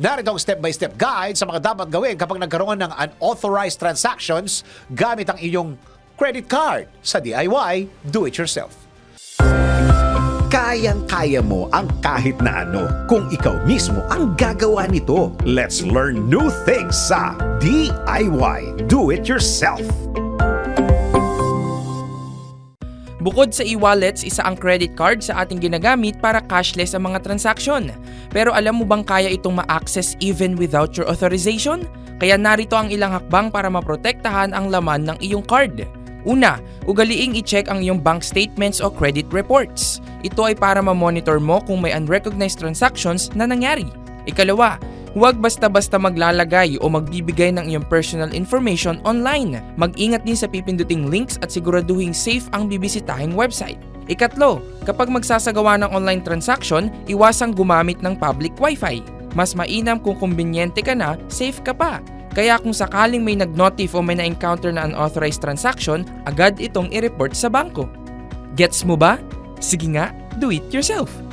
Narito ang step-by-step guide sa mga dapat gawin kapag nagkaroon ng unauthorized transactions gamit ang iyong credit card sa DIY Do-It-Yourself. Kayang-kaya mo ang kahit na ano kung ikaw mismo ang gagawa nito. Let's learn new things sa DIY Do Bukod sa e-wallets, isa ang credit card sa ating ginagamit para cashless ang mga transaksyon. Pero alam mo bang kaya itong ma-access even without your authorization? Kaya narito ang ilang hakbang para maprotektahan ang laman ng iyong card. Una, ugaliing i-check ang iyong bank statements o credit reports. Ito ay para ma-monitor mo kung may unrecognized transactions na nangyari. Ikalawa, huwag basta-basta maglalagay o magbibigay ng iyong personal information online. Mag-ingat din sa pipinduting links at siguraduhin safe ang bibisitahing website. Ikatlo, kapag magsasagawa ng online transaction, iwasang gumamit ng public wifi. Mas mainam kung kumbinyente ka na, safe ka pa. Kaya kung sakaling may nag-notif o may na-encounter na unauthorized transaction, agad itong i-report sa bangko. Gets mo ba? Sige nga, do it yourself!